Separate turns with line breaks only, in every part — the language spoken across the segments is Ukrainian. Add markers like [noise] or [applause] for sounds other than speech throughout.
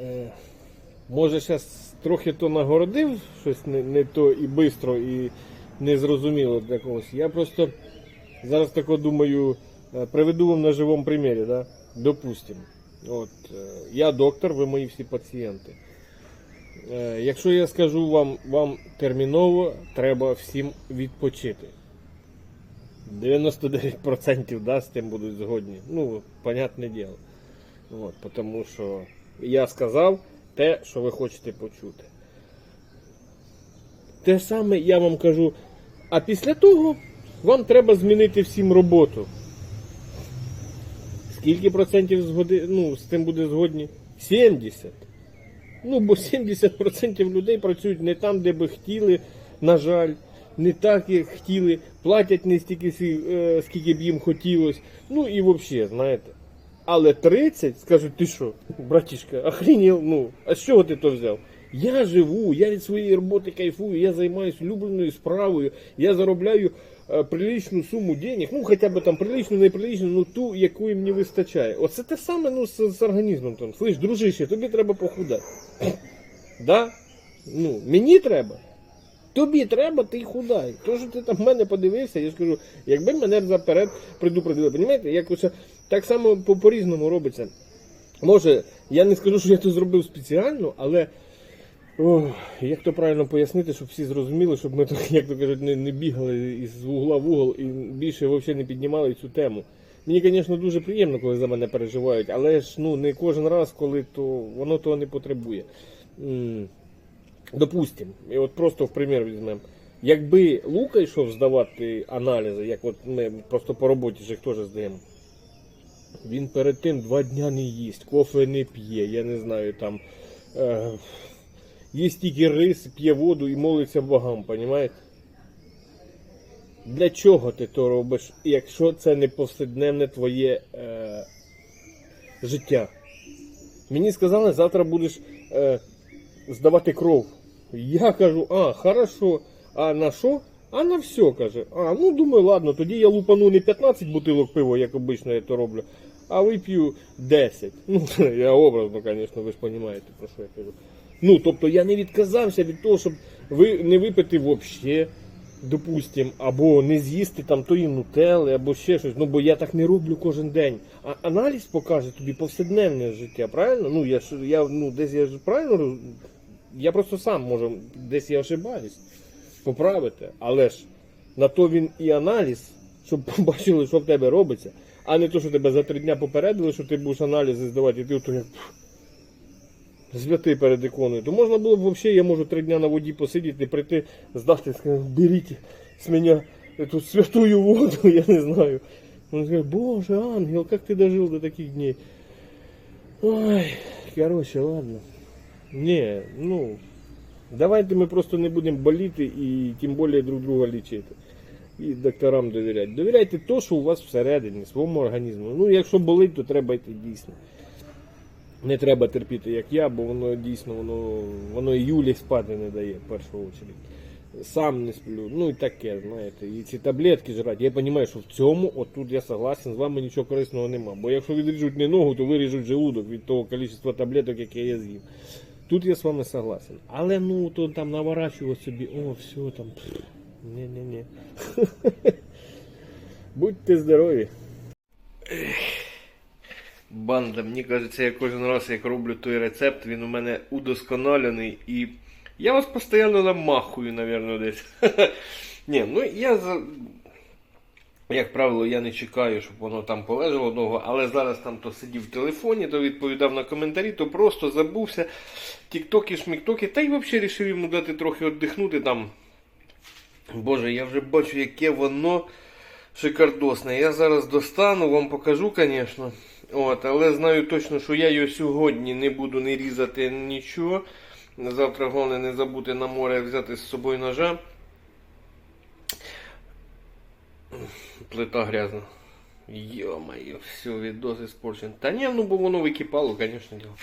Е, може, зараз трохи то нагородив, щось не, не то і швидко, і незрозуміло для когось. Я просто зараз тако думаю, е, приведу вам на живому примірі, да? допустимо. От, е, я доктор, ви мої всі пацієнти. Якщо я скажу вам, вам терміново треба всім відпочити. 99% да, з тим будуть згодні. Ну, понятне діло. От, тому що я сказав те, що ви хочете почути. Те саме я вам кажу. А після того вам треба змінити всім роботу. Скільки процентів згоди, ну, з тим буде згодні? 70. Ну, бо 70% людей працюють не там, де би хотіли, на жаль, не так, як хотіли, платять не стільки, е, скільки б їм хотілося. Ну і взагалі, знаєте. Але 30 скажуть, ти що, братішка, охренів, ну, а з чого ти то взяв? Я живу, я від своєї роботи кайфую, я займаюся улюбленою справою, я заробляю е, приличну суму денег, ну хоча б там приличну, неприличну, ну ту, якої мені вистачає. Оце те саме ну, з, з організмом. Там. Слиш, дружище, тобі треба похудати. да? Ну, мені треба. Тобі треба, ти худай. То, що ти там в мене подивився, я скажу, якби мене заперед предупредили. Понімаєте, як оце так само по- по-різному робиться. Може, я не скажу, що я це зробив спеціально, але ох, як то правильно пояснити, щоб всі зрозуміли, щоб ми [laughs] як то кажуть, не, не бігали із вугла в угол і більше взагалі не піднімали цю тему. Мені, звісно, дуже приємно, коли за мене переживають, але ж ну не кожен раз, коли то воно того не потребує. Допустим, і от просто в примір візьмемо. Якби Лука йшов здавати аналізи, як от ми просто по роботі ж теж здаємо. Він перед тим два дня не їсть, кофе не п'є, я не знаю там. Е, їсть тільки рис, п'є воду і молиться богам, понімаєте? Для чого ти то робиш, якщо це не повсякденне твоє е, життя? Мені сказали, завтра будеш е, здавати кров. Я кажу, а, хорошо. А на що? А на все, каже. А, ну думаю, ладно, тоді я лупану не 15 бутилок пива, як обично я то роблю, а вип'ю 10. [laughs] Ну, я образно, звісно, ви ж розумієте, про що я кажу. Ну, тобто я не відказався від того, щоб ви не випити взагалі, допустим, або не з'їсти там тої нутели, або ще щось. Ну, бо я так не роблю кожен день. А аналіз покаже тобі повсякденне життя, правильно? Ну, я я ну, десь я ж правильно я просто сам можу, десь я ошибаюсь, поправити. Але ж на то він і аналіз, щоб [laughs] побачили, що в тебе робиться, а не то, що тебе за три дня попередили, що ти будеш аналізи здавати, і ти як святий перед іконою. То можна було б взагалі, я можу три дня на воді посидіти, прийти, здати, сказати, беріть з мене эту святую воду, [laughs] я не знаю. Він каже, Боже, ангел, як ти дожив до таких дней? Ой, короче, ладно. Не, ну, давайте ми просто не будемо боліти і тим більше друг друга лічити. І докторам довіряти. Довіряйте то, що у вас всередині, своєму організму. Ну, якщо болить, то треба йти дійсно. Не треба терпіти, як я, бо воно дійсно воно, воно і Юлі спати не дає в першу чергу. Сам не сплю, ну і таке, знаєте. І ці таблетки жрати. Я розумію, що в цьому, отут я согласен, з вами нічого корисного нема. Бо якщо відріжуть не ногу, то виріжуть желудок від того кількості таблеток, яке я з'їв. Тут я з вами согласен. Але ну то там наворачувати собі, о, все там. Ні-ні-ні. [laughs] Будьте здорові. Банда, мені кажеться, я кожен раз як роблю той рецепт, він у мене удосконалений і я вас постійно намахую, напевно, десь. [laughs] Ні, ну я. Як правило, я не чекаю, щоб воно там полежало довго, але зараз там то сидів в телефоні, то відповідав на коментарі, то просто забувся. Тіктоки, шміктоки, та й взагалі вирішив йому дати трохи віддихнути там. Боже, я вже бачу, яке воно шикардосне. Я зараз достану, вам покажу, звісно. От, але знаю точно, що я його сьогодні не буду не різати нічого. Завтра головне не забути на море взяти з собою ножа. Плита грязна. Йо-моє, все, відос іспорчен. Та ні, ну бо воно википало, звісно діло.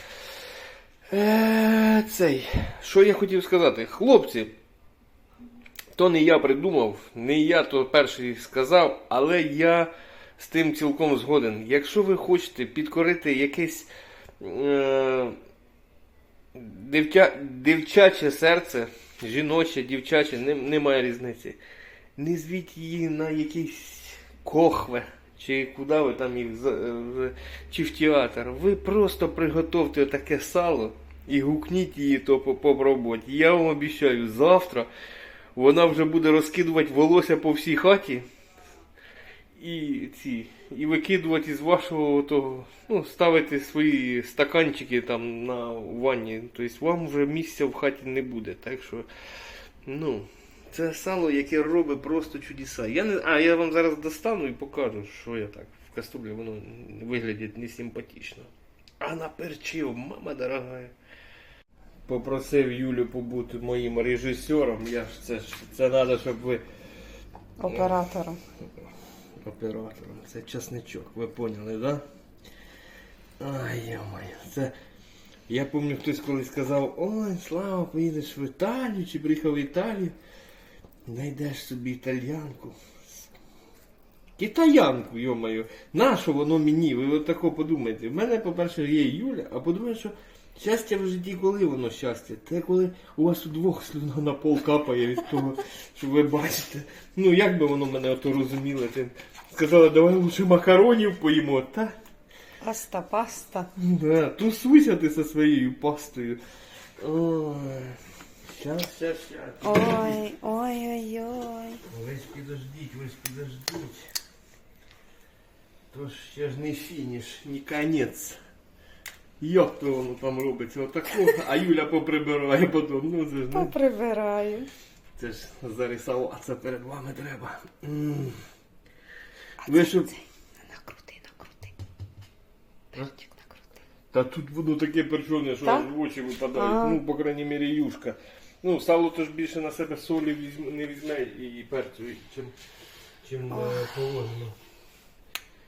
Е, цей. Що я хотів сказати? Хлопці, то не я придумав, не я то перший сказав, але я з тим цілком згоден. Якщо ви хочете підкорити якесь е, дівча, дівчаче серце, жіноче, дівчаче, не, немає різниці. Не звіть її на якісь кохве, чи куди ви там їх, е, чи в театр. Ви просто приготовте таке сало і гукніть її то попробувати. Я вам обіцяю, завтра вона вже буде розкидувати волосся по всій хаті і ці, і викидувати із вашого того, ну, ставити свої стаканчики там на ванні. Тобто вам вже місця в хаті не буде. Так що, ну, це сало, яке робить просто чудеса. Я не, а я вам зараз достану і покажу, що я так. В каструлі воно виглядить не симпатично. А наперчив, мама дорогая. Попросив Юлю побути моїм режисером. Я ж це ж це треба, щоб ви
Оператором.
оператором. Це часничок, ви поняли, да? Ай, йомаю, це. Я пам'ятаю, хтось колись сказав, ой, Слава, поїдеш в Італію чи приїхав в Італію, знайдеш собі італьянку. Китаянку, йомаю. Нащо воно мені? Ви от тако подумайте. В мене, по-перше, є Юля, а по-друге, що щастя в житті, коли воно щастя? Те, коли у вас удвох слюна на пол капає від того, що ви бачите. Ну, як би воно мене ото розуміло? Ти сказала, давай лучше макаронів поїмо, та?
Паста, паста.
Да, тусуйся ти зі своєю пастою. Ой. Щас, щас, щас.
Ой, ой, ой, ой.
Ви ж підождіть, ви ж підождіть. То ж ще ж не фініш, не конець. Як то воно там робиться? Отако, а Юля поприбирає потім. Ну це ж, ну,
Поприбираю.
це ж зарисуватися перед вами треба. М. Ви що?
Накрути, накрути. Перчик накрути.
Та тут воно таке перчене, що
Так?
в очі випадають.
А.
Ну, по крайній мірі, юшка. Ну, сало то ж більше на себе солі візьме, не візьме і перцю, і чим, чим е, положено.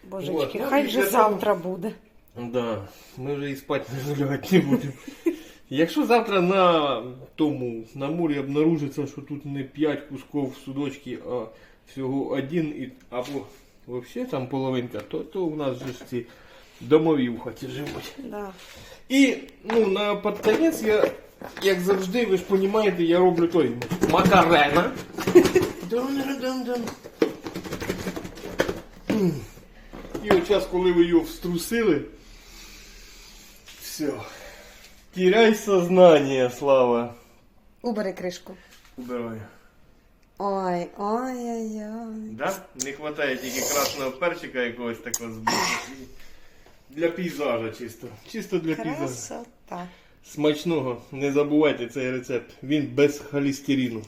Божечки,
Вот, ну,
хай вже завтра буде.
Да, ми вже і спати не лягати не будемо. [laughs] Якщо завтра на тому на морі обнаружиться, що тут не 5 кусків судочки, а всього один і або взагалі там половинка, то, то у нас же ж ці домові в хаті живуть.
Да.
І ну, на під конець я, як завжди, ви ж розумієте, я роблю той макарена. І от час, коли ви його вструсили, все. Теряй сознание, Слава.
Убери кришку.
Убираю.
Ой, ой, ой, ой.
Да? Не вистачає тільки красного перчика якогось такого збити. Для пейзажа чисто. Чисто для пейзажа.
Красота.
Смачного, не забувайте цей рецепт. Він без холестерину.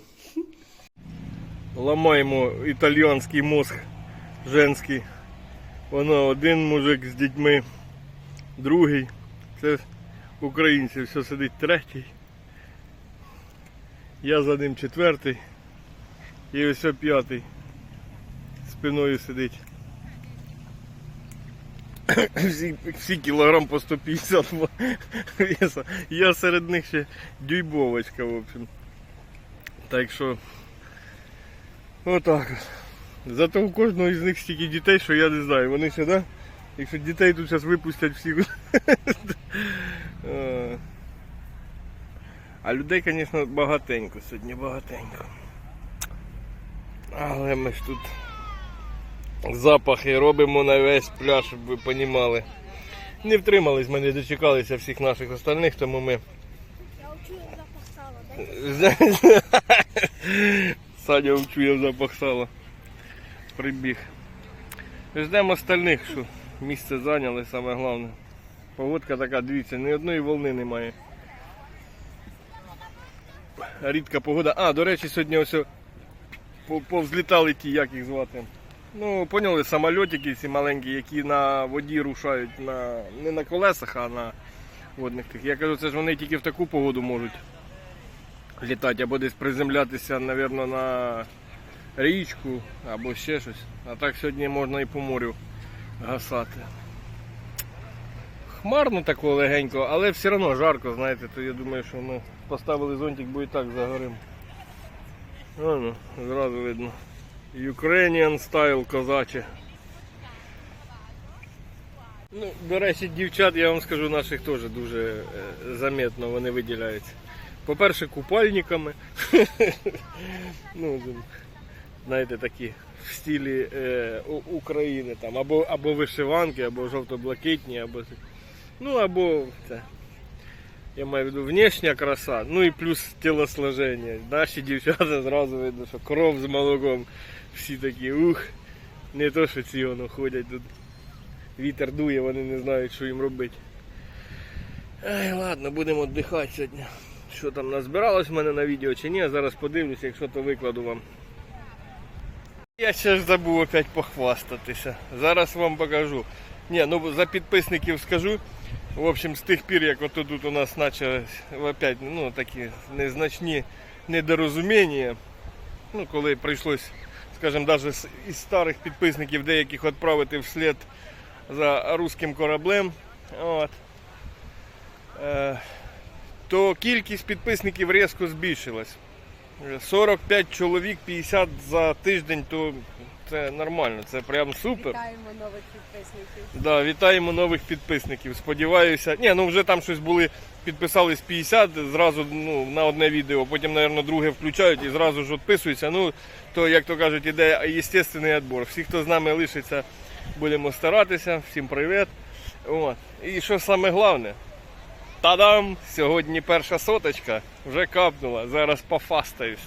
Ламаємо італійський мозг женський. Воно один мужик з дітьми, другий. Це українці, все сидить третій. Я за ним четвертий. І ось п'ятий. Спиною сидить. [coughs] Всі, всі кілограм по 150 веса. Я серед них ще дюйбовочка, в общем. Так що. Отак. от. Зато у кожного із них стільки дітей, що я не знаю. Вони да? Якщо дітей тут зараз випустять всіх. А. [laughs] А людей, звісно, багатенько сьогодні, багатенько. Але ми ж тут запахи робимо на весь пляж, щоб ви розуміли. Не втримались, ми не дочекалися всіх наших остальних, тому ми.
Я учую запах сала, да?
Саня вчує запах сала. Прибіг. Ждемо остальних, що місце зайняли, саме головне. Погодка така, дивіться, ні одної волни немає. Рідка погода. А, до речі, сьогодні ось повзлітали ті, як їх звати. Ну, поняли, самольотики ці маленькі, які на воді рушають на, не на колесах, а на водних тих. Я кажу, це ж вони тільки в таку погоду можуть літати або десь приземлятися, напевно, на річку або ще щось. А так сьогодні можна і по морю гасати. Хмарно такого легенько, але все одно жарко, знаєте, то я думаю, що ми поставили зонтик, бо і так загорим. Воно, зразу видно. Ukrainian style козаче. Ну, до речі, дівчат, я вам скажу, наших теж дуже е, заметно вони виділяються. По-перше, купальниками. [laughs] ну, знаєте, такі в стилі е, України, там, або, або вишиванки, або жовто-блакитні, або. Ну, або це. Я маю в виду внешня краса, ну і плюс тілосложення. Наші дівчата зразу видно, що кров з молоком. Всі такі, ух, не то, що ці воно ходять тут. Вітер дує, вони не знають, що їм робити. Ай, ладно, будемо віддихати сьогодні. Що там назбиралось в мене на відео чи ні, зараз подивлюся, якщо то викладу вам. Я ще ж забув опять похвастатися. Зараз вам покажу. Ні, ну за підписників скажу. В общем, з тих пір, як ото тут у нас почались опять, ну, такі незначні недорозуміння. Ну, коли прийшлось, скажімо, навіть із старих підписників деяких відправити вслід за русським кораблем. От. Е, то кількість підписників різко збільшилась. 45 чоловік, 50 за тиждень, то це нормально, це прям супер.
Вітаємо нових підписників.
Да, вітаємо нових підписників. Сподіваюся. Ні, ну вже там щось були, підписались 50 зразу ну, на одне відео, потім, мабуть, друге включають і зразу ж відписуються. Ну, то, як то кажуть, іде естественний відбор. Всі, хто з нами лишиться, будемо старатися. Всім привіт. От. І що саме головне? Та-дам! Сьогодні перша соточка вже капнула. Зараз пофастаюсь.